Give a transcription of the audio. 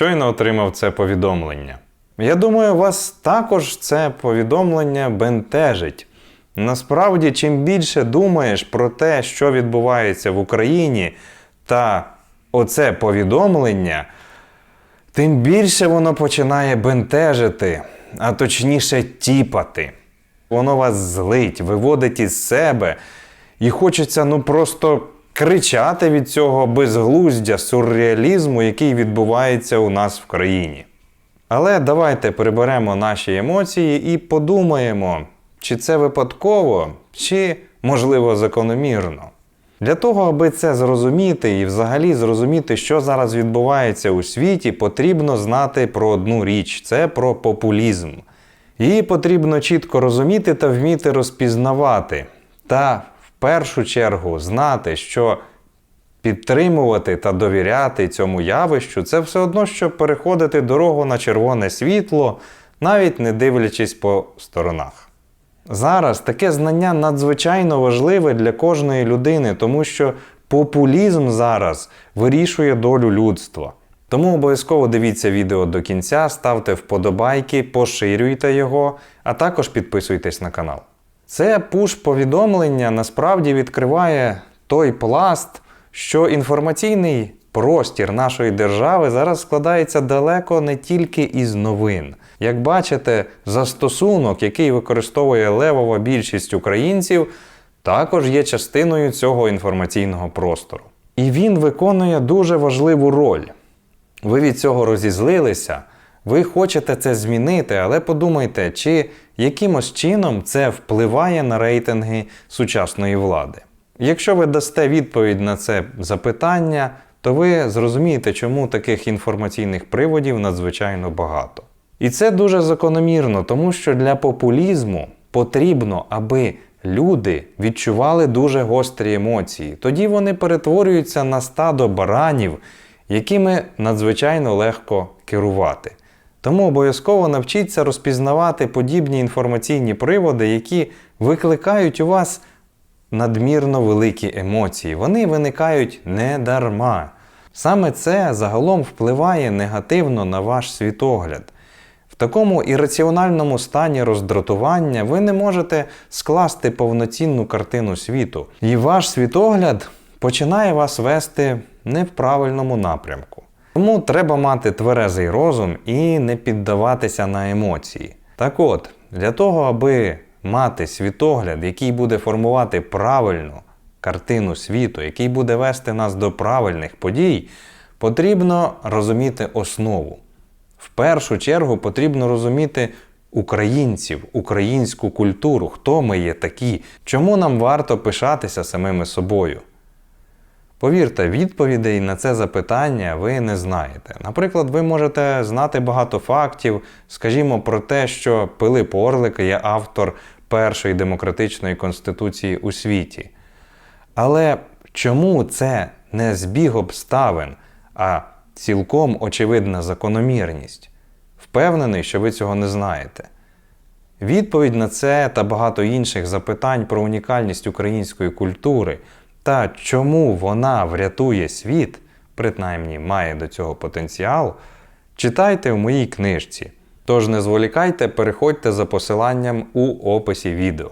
Щойно отримав це повідомлення. Я думаю, вас також це повідомлення бентежить. Насправді, чим більше думаєш про те, що відбувається в Україні, та оце повідомлення, тим більше воно починає бентежити, а точніше тіпати. Воно вас злить, виводить із себе, і хочеться ну просто кричати від цього безглуздя, сюрреалізму, який відбувається у нас в країні. Але давайте приберемо наші емоції і подумаємо, чи це випадково, чи можливо закономірно. Для того, аби це зрозуміти і взагалі зрозуміти, що зараз відбувається у світі, потрібно знати про одну річ це про популізм. Її потрібно чітко розуміти та вміти розпізнавати. Та першу чергу знати, що підтримувати та довіряти цьому явищу це все одно, що переходити дорогу на червоне світло, навіть не дивлячись по сторонах. Зараз таке знання надзвичайно важливе для кожної людини, тому що популізм зараз вирішує долю людства. Тому обов'язково дивіться відео до кінця, ставте вподобайки, поширюйте його, а також підписуйтесь на канал. Це пуш-повідомлення насправді відкриває той пласт, що інформаційний простір нашої держави зараз складається далеко не тільки із новин. Як бачите, застосунок, який використовує левова більшість українців, також є частиною цього інформаційного простору. І він виконує дуже важливу роль. Ви від цього розізлилися, ви хочете це змінити, але подумайте, чи якимось чином це впливає на рейтинги сучасної влади. Якщо ви дасте відповідь на це запитання, то ви зрозумієте, чому таких інформаційних приводів надзвичайно багато. І це дуже закономірно, тому що для популізму потрібно, аби люди відчували дуже гострі емоції. Тоді вони перетворюються на стадо баранів, якими надзвичайно легко керувати. Тому обов'язково навчіться розпізнавати подібні інформаційні приводи, які викликають у вас надмірно великі емоції. Вони виникають не дарма. Саме це загалом впливає негативно на ваш світогляд. В такому ірраціональному стані роздратування ви не можете скласти повноцінну картину світу, і ваш світогляд починає вас вести не в правильному напрямку. Тому треба мати тверезий розум і не піддаватися на емоції. Так от, для того, аби мати світогляд, який буде формувати правильну картину світу, який буде вести нас до правильних подій, потрібно розуміти основу. В першу чергу потрібно розуміти українців, українську культуру, хто ми є такі, чому нам варто пишатися самими собою. Повірте, відповідей на це запитання ви не знаєте. Наприклад, ви можете знати багато фактів, скажімо, про те, що Пилип Орлик є автор першої демократичної конституції у світі. Але чому це не збіг обставин, а цілком очевидна закономірність? Впевнений, що ви цього не знаєте. Відповідь на це та багато інших запитань про унікальність української культури та чому вона врятує світ, принаймні має до цього потенціал, читайте в моїй книжці. Тож не зволікайте, переходьте за посиланням у описі відео.